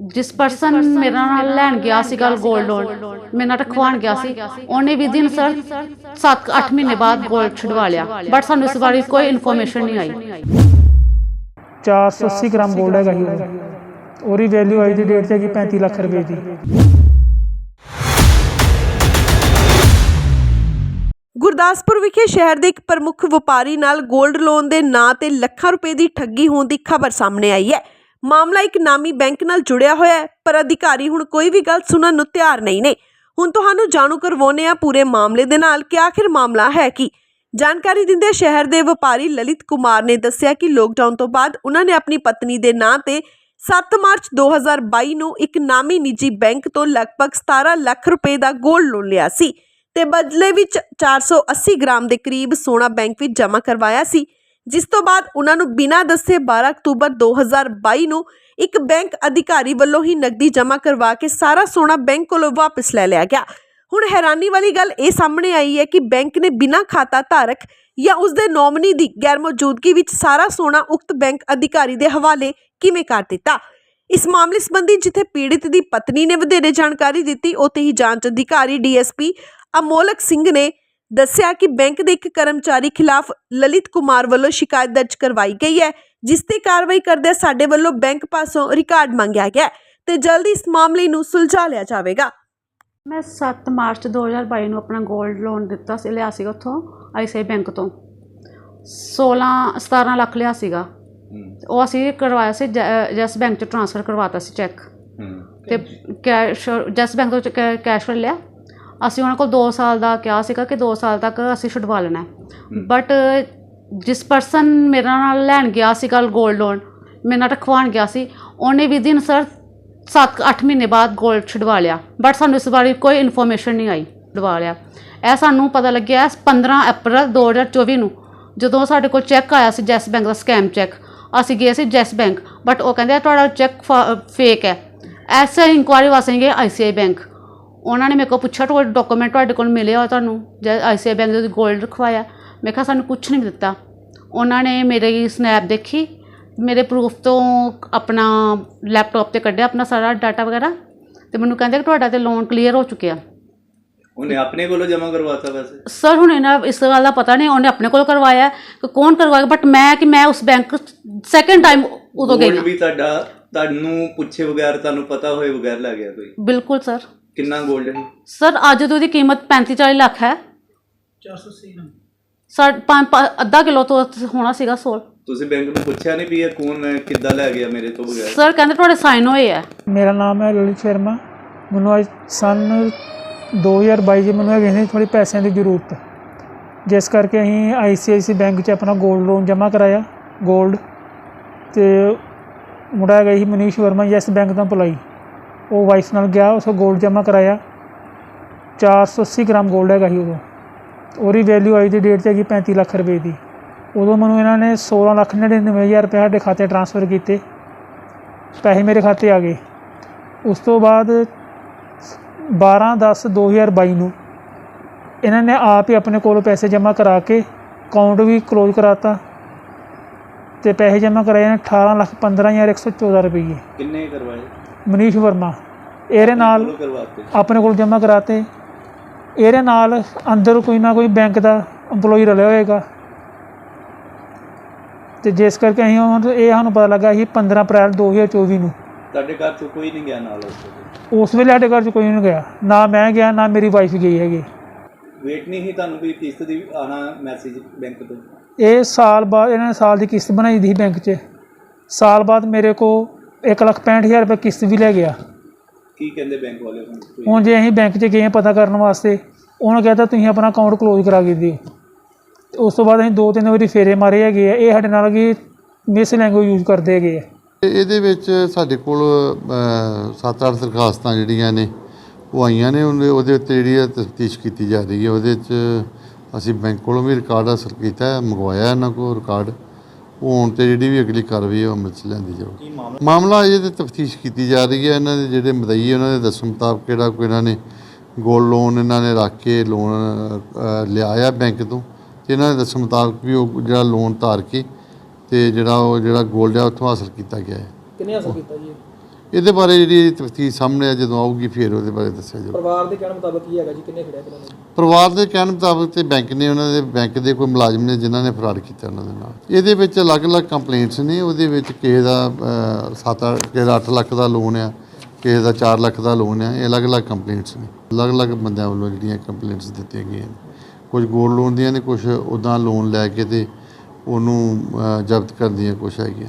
ਜਿਸ ਪਰਸਨ ਮੇਰਾ ਨਾਲ ਲੈਣ ਗਿਆ ਸੀ ਗੱਲ 골ਡ ਲੋਨ ਮੈਂ ਨਾਲ ਰਖਵਾਣ ਗਿਆ ਸੀ। ਉਹਨੇ ਵੀ ਦਿਨ ਸਰ 7-8 ਮਹੀਨੇ ਬਾਅਦ 골ਡ ਛਡਵਾ ਲਿਆ। ਬਟ ਸਾਨੂੰ ਇਸ ਬਾਰੇ ਕੋਈ ਇਨਫੋਰਮੇਸ਼ਨ ਨਹੀਂ ਆਈ। 480 ਗ੍ਰਾਮ 골ਡ ਹੈਗਾ ਜੀ ਉਹਦੀ। ਵੈਲਿਊ ਅੱਜ ਦੀ ਡੇਟ 'ਚ ਹੈਗੀ 35 ਲੱਖ ਰੁਪਏ ਦੀ। ਗੁਰਦਾਸਪੁਰ ਵਿਖੇ ਸ਼ਹਿਰ ਦੇ ਇੱਕ ਪ੍ਰਮੁੱਖ ਵਪਾਰੀ ਨਾਲ ਗੋਲਡ ਲੋਨ ਦੇ ਨਾਂ ਤੇ ਲੱਖਾਂ ਰੁਪਏ ਦੀ ਠੱਗੀ ਹੋਣ ਦੀ ਖਬਰ ਸਾਹਮਣੇ ਆਈ ਹੈ। ਮਾਮਲਾ ਇੱਕ ਨਾਮੀ ਬੈਂਕ ਨਾਲ ਜੁੜਿਆ ਹੋਇਆ ਹੈ, ਪਰ ਅਧਿਕਾਰੀ ਹੁਣ ਕੋਈ ਵੀ ਗੱਲ ਸੁਣਨ ਨੂੰ ਤਿਆਰ ਨਹੀਂ ਨੇ। ਹੁਣ ਤੁਹਾਨੂੰ ਜਾਣੂ ਕਰਵਾਉਂਦੇ ਆ ਪੂਰੇ ਮਾਮਲੇ ਦੇ ਨਾਲ ਕਿ ਆਖਿਰ ਮਾਮਲਾ ਹੈ ਕੀ। ਜਾਣਕਾਰੀ ਦਿੰਦੇ ਸ਼ਹਿਰ ਦੇ ਵਪਾਰੀ ਲਲਿਤ ਕੁਮਾਰ ਨੇ ਦੱਸਿਆ ਕਿ ਲੋਕਡਾਊਨ ਤੋਂ ਬਾਅਦ ਉਹਨਾਂ ਨੇ ਆਪਣੀ ਪਤਨੀ ਦੇ ਨਾਂ ਤੇ 7 ਮਾਰਚ 2022 ਨੂੰ ਇੱਕ ਨਾਮੀ ਨਿੱਜੀ ਬੈਂਕ ਤੋਂ ਲਗਭਗ 17 ਲੱਖ ਰੁਪਏ ਦਾ ਗੋਲਡ ਲੋਨ ਲਿਆ ਸੀ ਤੇ ਬਦਲੇ ਵਿੱਚ 480 ਗ੍ਰਾਮ ਦੇ ਕਰੀਬ ਸੋਨਾ ਬੈਂਕ ਵਿੱਚ ਜਮ੍ਹਾਂ ਕਰਵਾਇਆ ਸੀ। ਜਿਸ ਤੋਂ ਬਾਅਦ ਉਹਨਾਂ ਨੂੰ ਬਿਨਾਂ ਦੱਸੇ 12 ਅਕਤੂਬਰ 2022 ਨੂੰ ਇੱਕ ਬੈਂਕ ਅਧਿਕਾਰੀ ਵੱਲੋਂ ਹੀ ਨਕਦੀ ਜਮ੍ਹਾਂ ਕਰਵਾ ਕੇ ਸਾਰਾ ਸੋਨਾ ਬੈਂਕ ਕੋਲੋਂ ਵਾਪਸ ਲੈ ਲਿਆ ਗਿਆ। ਹੁਣ ਹੈਰਾਨੀ ਵਾਲੀ ਗੱਲ ਇਹ ਸਾਹਮਣੇ ਆਈ ਹੈ ਕਿ ਬੈਂਕ ਨੇ ਬਿਨਾਂ ਖਾਤਾ ਧਾਰਕ ਜਾਂ ਉਸ ਦੇ ਨੋਮਨੀ ਦੀ ਗੈਰ ਮੌਜੂਦਗੀ ਵਿੱਚ ਸਾਰਾ ਸੋਨਾ ਉਕਤ ਬੈਂਕ ਅਧਿਕਾਰੀ ਦੇ ਹਵਾਲੇ ਕਿਵੇਂ ਕਰ ਦਿੱਤਾ? ਇਸ ਮਾਮਲੇ ਸੰਬੰਧੀ ਜਿੱਥੇ ਪੀੜਿਤ ਦੀ ਪਤਨੀ ਨੇ ਵਧੇਰੇ ਜਾਣਕਾਰੀ ਦਿੱਤੀ, ਉੱਥੇ ਹੀ ਜਾਂਚ ਅਧਿਕਾਰੀ ਡੀਐਸਪੀ ਅਮੋਲਕ ਸਿੰਘ ਨੇ ਦੱਸਿਆ ਕਿ ਬੈਂਕ ਦੇ ਇੱਕ ਕਰਮਚਾਰੀ ਖਿਲਾਫ ਲਲਿਤ ਕੁਮਾਰ ਵੱਲੋਂ ਸ਼ਿਕਾਇਤ ਦਰਜ ਕਰਵਾਈ ਗਈ ਹੈ ਜਿਸ ਤੇ ਕਾਰਵਾਈ ਕਰਦੇ ਸਾਡੇ ਵੱਲੋਂ ਬੈਂਕ ਪਾਸੋਂ ਰਿਕਾਰਡ ਮੰਗਿਆ ਗਿਆ ਤੇ ਜਲਦੀ ਇਸ ਮਾਮਲੇ ਨੂੰ ਸੁਲਝਾ ਲਿਆ ਜਾਵੇਗਾ। ਮੈਂ 7 ਮਾਰਚ 2022 ਨੂੰ ਆਪਣਾ 골ਡ ਲੋਨ ਦਿੱਤਾ ਸੀ ਲਿਆ ਸੀਗਾ ਉੱਥੋਂ ਆਈਸੀਆਈ ਬੈਂਕ ਤੋਂ। 16 17 ਲੱਖ ਲਿਆ ਸੀਗਾ। ਉਹ ਅਸੀਂ ਕਰਵਾਇਆ ਸੀ ਜੈਸ ਬੈਂਕ ਚ ਟ੍ਰਾਂਸਫਰ ਕਰਵਾਤਾ ਸੀ ਚੈੱਕ। ਤੇ ਕੈਸ਼ ਜੈਸ ਬੈਂਕ ਤੋਂ ਕੈਸ਼ ਫਿਰ ਲਿਆ। ਅਸੀਂ ਉਹਨਾਂ ਕੋਲ 2 ਸਾਲ ਦਾ ਕਿਹਾ ਸੀਗਾ ਕਿ 2 ਸਾਲ ਤੱਕ ਅਸੀਂ ਛੁਡਵਾ ਲੈਣਾ ਬਟ ਜਿਸ ਪਰਸਨ ਮੇਰੇ ਨਾਲ ਲੈਣ ਗਿਆ ਸੀ ਕੱਲ 골ਡ ਲੋਨ ਮੇਰੇ ਨਾਲ ਰਖਵਾਉਣ ਗਿਆ ਸੀ ਉਹਨੇ ਵੀ ਦਿਨ ਸਰ 7-8 ਮਹੀਨੇ ਬਾਅਦ 골ਡ ਛੁਡਵਾ ਲਿਆ। ਬਟ ਸਾਨੂੰ ਇਸ ਬਾਰੇ ਕੋਈ ਇਨਫੋਰਮੇਸ਼ਨ ਨਹੀਂ ਆਈ ਛੁਡਵਾ ਲਿਆ। ਇਹ ਸਾਨੂੰ ਪਤਾ ਲੱਗਿਆ 15 ਅਪ੍ਰੈਲ 2024 ਨੂੰ ਜਦੋਂ ਸਾਡੇ ਕੋਲ ਚੈੱਕ ਆਇਆ ਸੀ ਜੈਸ ਬੈਂਕ ਦਾ ਸਕੈਮ ਚੈੱਕ ਅਸੀਂ ਗਏ ਸੀ ਜੈਸ ਬੈਂਕ ਬਟ ਉਹ ਕਹਿੰਦੇ ਆ ਤੁਹਾਡਾ ਚੈੱਕ ਫੇਕ ਹੈ। ਐਸੇ ਇਨਕੁਆਰੀ ਵਾਸਤੇ ਗਏ ਆਈਸੀਆਈ ਬੈਂਕ ਉਹਨਾਂ ਨੇ ਮੇਰੇ ਕੋਲ ਪੁੱਛਿਆ ਤੁਹਾਡੇ ਡਾਕੂਮੈਂਟ ਤੁਹਾਡੇ ਕੋਲ ਮਿਲੇ ਹੋ ਤੁਹਾਨੂੰ? ਜੈ ਆਈਸੀਆਈ ਬੈਂਕ ਦੇ 골ਡ ਰਖਵਾਇਆ। ਮੈਂ ਕਿਹਾ ਸਾਨੂੰ ਕੁਝ ਨਹੀਂ ਦਿੱਤਾ। ਉਹਨਾਂ ਨੇ ਮੇਰੀ ਸਨੈਪ ਦੇਖੀ। ਮੇਰੇ ਪ੍ਰੂਫ ਤੋਂ ਆਪਣਾ ਲੈਪਟਾਪ ਤੇ ਕੱਢਿਆ ਆਪਣਾ ਸਾਰਾ ਡਾਟਾ ਵਗੈਰਾ। ਤੇ ਮੈਨੂੰ ਕਹਿੰਦੇ ਕਿ ਤੁਹਾਡਾ ਤੇ ਲੋਨ ਕਲੀਅਰ ਹੋ ਚੁੱਕਿਆ। ਉਹਨੇ ਆਪਣੇ ਕੋਲੋਂ ਜਮਾ ਕਰਵਾਤਾ ਵੈਸੇ? ਸਰ ਹੁਣ ਇਹਨਾਂ ਇਸ ਗੱਲ ਦਾ ਪਤਾ ਨਹੀਂ ਉਹਨੇ ਆਪਣੇ ਕੋਲ ਕਰਵਾਇਆ ਕਿ ਕੌਣ ਕਰਵਾਇਆ ਬਟ ਮੈਂ ਕਿ ਮੈਂ ਉਸ ਬੈਂਕ ਸੈਕੰਡ ਟਾਈਮ ਉਦੋਂ ਗਈ Gold ਹਾਂ। ਵੀ ਤੁਹਾਡਾ ਤੁਹਾਨੂੰ ਪੁੱਛੇ ਬਗੈਰ ਤੁਹਾਨੂੰ ਪਤਾ ਹੋਏ ਬਗੈਰ ਲੈ ਗਿਆ ਕੋਈ? ਬਿਲਕੁਲ ਸਰ ਕਿੰਨਾ 골ਡ ਹੈ ਸਰ ਅੱਜ ਤੋਂ ਇਹਦੀ ਕੀਮਤ 35 40 ਲੱਖ ਹੈ। 480 ਸਰ ਅੱਧਾ ਕਿਲੋ ਤੋਂ ਹੋਣਾ ਸੀਗਾ ਸੋਲ। ਤੁਸੀਂ ਬੈਂਕ ਨੂੰ ਪੁੱਛਿਆ ਨਹੀਂ ਵੀ ਇਹ ਕੌਣ ਕਿੱਦਾਂ ਲੈ ਗਿਆ ਮੇਰੇ ਤੋਂ ਬਗੈਰ? ਸਰ ਕਹਿੰਦੇ ਤੁਹਾਡੇ ਸਾਈਨ ਹੋਏ ਆ। ਮੇਰਾ ਨਾਮ ਹੈ ਲਲਿਤ ਸ਼ਰਮਾ। ਮੈਨੂੰ ਅੱਜ ਸਨ 2022 'ਚ ਮੈਨੂੰ ਹੈਗੇ ਸੀ ਥੋੜੀ ਪੈਸਿਆਂ ਦੀ ਜ਼ਰੂਰਤ। ਜਿਸ ਕਰਕੇ ਅਸੀਂ ICICI ਬੈਂਕ 'ਚ ਆਪਣਾ 골ਡ ਲੋਨ ਜਮ੍ਹਾਂ ਕਰਾਇਆ 골ਡ ਤੇ ਮੁੰਡਾ ਹੈਗਾ ਸੀ ਮਨੀਸ਼ ਵਰਮਾ ਯੈਸ ਬੈਂਕ ਤੋਂ ਪੁਲਾਈ ਉਹ ਵਾਈਫ ਨਾਲ ਗਿਆ, ਉਸ ਗੋਲਡ ਜਮ੍ਹਾਂ ਕਰਾਇਆ। 480 ਗ੍ਰਾਮ ਗੋਲਡ ਹੈਗਾ ਸੀ ਉਦੋਂ। ਉਹਦੀ ਵੈਲਿਊ ਅੱਜ ਦੀ ਡੇਟ 'ਚ ਹੈਗੀ 35 ਲੱਖ ਰੁਪਏ ਦੀ। ਉਦੋਂ ਮੈਨੂੰ ਇਹਨਾਂ ਨੇ 16 ਲੱਖ 99 ਹਜ਼ਾਰ ਰੁਪਏ ਸਾਡੇ ਖਾਤੇ ਟ੍ਰਾਂਸਫਰ ਕੀਤੇ। ਪੈਸੇ ਮੇਰੇ ਖਾਤੇ ਆ ਗਏ। ਉਸ ਤੋਂ ਬਾਅਦ 12 10 2022 ਨੂੰ ਇਹਨਾਂ ਨੇ ਆਪ ਹੀ ਆਪਣੇ ਕੋਲੋਂ ਪੈਸੇ ਜਮ੍ਹਾਂ ਕਰਾ ਕੇ ਅਕਾਊਂਟ ਵੀ ਕਲੋਜ਼ ਕਰਾਤਾ। ਤੇ ਪੈਸੇ ਜਮ੍ਹਾਂ ਕਰਾਏ ਨੇ 18 ਲੱਖ 15114 ਰੁਪਏ ਕਿੰਨੇ ਕਰਵਾਏ? ਮਨੀਸ਼ ਵਰਮਾ ਇਹਦੇ ਨਾਲ ਕਰਵਾਤੇ? ਆਪਣੇ ਕੋਲ ਜਮ੍ਹਾਂ ਕਰਾਤੇ। ਇਹਦੇ ਨਾਲ ਅੰਦਰ ਕੋਈ ਨਾ ਕੋਈ ਬੈਂਕ ਦਾ EMPLOYE ਰਲਿਆ ਹੋਏਗਾ। ਤੇ ਜਿਸ ਕਰਕੇ ਅਸੀਂ ਹੁਣ ਇਹ ਸਾਨੂੰ ਪਤਾ ਲੱਗਾ ਸੀ 15 ਅਪ੍ਰੈਲ 2024 ਨੂੰ। ਤੁਹਾਡੇ ਘਰ ਤੋਂ ਕੋਈ ਨਹੀਂ ਗਿਆ ਨਾਲ ਉਸ ਵੇਲੇ? ਉਸ ਵੇਲੇ ਸਾਡੇ ਘਰ 'ਚ ਕੋਈ ਨਹੀਂ ਗਿਆ। ਨਾ ਮੈਂ ਗਿਆ ਨਾ ਮੇਰੀ ਵਾਈਫ ਗਈ ਹੈਗੀ। ਵੇਟ ਨਹੀਂ ਸੀ ਤੁਹਾਨੂੰ ਵੀ ਕਿਸ਼ਤ ਦੀ ਆਣਾ ਮੈਸੇਜ ਬੈਂਕ ਤੋਂ? ਇਹ ਸਾਲ ਬਾਅਦ ਇਹਨਾਂ ਨੇ ਸਾਲ ਦੀ ਕਿਸ਼ਤ ਬਣਾਈ ਦੀ ਸੀ ਬੈਂਕ 'ਚ। ਸਾਲ ਬਾਅਦ ਮੇਰੇ ਕੋ 165000 ਰੁਪਏ ਕਿਸ਼ਤ ਵੀ ਲੈ ਗਿਆ। ਕੀ ਕਹਿੰਦੇ ਬੈਂਕ ਵਾਲੇ ਹੁਣ ਕੋਈ ਹੁਣ ਜੇ ਅਸੀਂ ਬੈਂਕ 'ਚ ਗਏ ਹਾਂ ਪਤਾ ਕਰਨ ਵਾਸਤੇ ਉਹਨਾਂ ਕਹਿੰਦਾ ਤੁਸੀਂ ਆਪਣਾ ਅਕਾਊਂਟ ਕਲੋਜ਼ ਕਰਾ ਕੇ ਦਿਓ। ਤੇ ਉਸ ਤੋਂ ਬਾਅਦ ਅਸੀਂ ਦੋ ਤਿੰਨ ਵਾਰੀ ਫੇਰੇ ਮਾਰੇ ਹੈਗੇ ਆ। ਇਹ ਸਾਡੇ ਨਾਲ ਕੀ ਮਿਸ ਲੈਂਗੁਏਜ ਯੂਜ਼ ਕਰਦੇ ਹੈਗੇ ਆ। ਤੇ ਇਹਦੇ ਵਿੱਚ ਸਾਡੇ ਕੋਲ 7-8 ਦਰਖਾਸਤਾਂ ਜਿਹੜੀਆਂ ਨੇ ਉਹ ਆਈਆਂ ਨੇ ਉਹਦੇ ਉਹਦੇ ਉੱਤੇ ਜਿਹੜੀ ਹੈ ਤਫਤੀਸ਼ ਕੀਤੀ ਜਾ ਰਹੀ ਹੈ ਉਹਦੇ 'ਚ ਅਸੀਂ ਬੈਂਕ ਕੋਲੋਂ ਵੀ ਰਿਕਾਰਡ ਹਾਸਲ ਕੀਤਾ ਮੰਗਵਾਇਆ ਇਹਨਾਂ ਕੋਲ ਰਿਕਾਰਡ। ਉਹ ਹੁਣ ਤੇ ਜਿਹੜੀ ਵੀ ਅਗਲੀ ਕਾਰਵਾਈ ਹੈ ਉਹ ਅਮਲ 'ਚ ਲਿਆਂਦੀ ਜਾਊਗੀ। ਮਾਮਲਾ? ਅਜੇ ਤੇ ਤਫਤੀਸ਼ ਕੀਤੀ ਜਾ ਰਹੀ ਹੈ ਇਹਨਾਂ ਦੇ ਜਿਹੜੇ ਮਦਈ ਉਹਨਾਂ ਦੇ ਦੱਸਣ ਮੁਤਾਬਕ ਕਿਹੜਾ ਕੋਈ ਇਹਨਾਂ ਨੇ ਗੋਲਡ ਲੋਨ ਇਹਨਾਂ ਨੇ ਰੱਖ ਕੇ ਲੋਨ ਲਿਆ ਆ ਬੈਂਕ ਤੋਂ। ਤੇ ਇਹਨਾਂ ਦੇ ਦੱਸਣ ਮੁਤਾਬਕ ਵੀ ਉਹ ਜਿਹੜਾ ਲੋਨ ਧਾਰ ਕੇ ਤੇ ਜਿਹੜਾ ਉਹ ਜਿਹੜਾ 골ਡ ਆ ਉੱਥੋਂ ਹਾਸਲ ਕੀਤਾ ਗਿਆ ਹੈ। ਕਿੰਨੇ ਹਾਸਲ ਕੀਤਾ ਜੀ? ਇਹਦੇ ਬਾਰੇ ਜਿਹੜੀ ਤਫਤੀਸ਼ ਸਾਹਮਣੇ ਆ ਜਦੋਂ ਆਊਗੀ ਫਿਰ ਉਹਦੇ ਬਾਰੇ ਦੱਸਿਆ ਜਾਊਗਾ ਪਰਿਵਾਰ ਦੇ ਕਹਿਣ ਮੁਤਾਬਕ ਕੀ ਹੈਗਾ ਜੀ? ਕਿੰਨੇ ਖੜਿਆ ਨਹੀਂ ਪਰਿਵਾਰ ਦੇ ਕਹਿਣ ਮੁਤਾਬਕ ਤੇ ਬੈਂਕ ਨੇ ਉਹਨਾਂ ਦੇ ਬੈਂਕ ਦੇ ਕੋਈ ਮੁਲਾਜ਼ਮ ਨੇ ਜਿਨ੍ਹਾਂ ਨੇ ਫਰਾਡ ਕੀਤਾ ਉਹਨਾਂ ਦੇ ਨਾਲ। ਇਹਦੇ ਵਿੱਚ ਅਲੱਗ-ਅਲੱਗ ਕੰਪਲੇਂਟਸ ਨੇ ਉਹਦੇ ਵਿੱਚ ਕਿਸੇ ਦਾ 7 ਕਿਸੇ ਦਾ 8 ਲੱਖ ਦਾ ਲੋਨ ਆ ਕਿਸੇ ਦਾ 4 ਲੱਖ ਦਾ ਲੋਨ ਆ ਇਹ ਅਲੱਗ-ਅਲੱਗ ਕੰਪਲੇਂਟਸ ਨੇ। ਅਲੱਗ-ਅਲੱਗ ਬੰਦਿਆਂ ਵੱਲੋਂ ਜਿਹੜੀਆਂ ਕੰਪਲੇਂਟਸ ਦਿੱਤੀਆਂ ਗਈਆਂ ਕੁਝ ਗੋਲਡ ਲੋਨ ਦੀਆਂ ਨੇ ਕੁਝ ਉਦਾਂ ਲੋਨ ਲੈ ਕੇ ਤੇ ਉਹਨੂੰ ਜ਼ਬਤ ਕਰਨ ਦੀਆਂ ਕੁਛ ਹੈਗੀਆਂ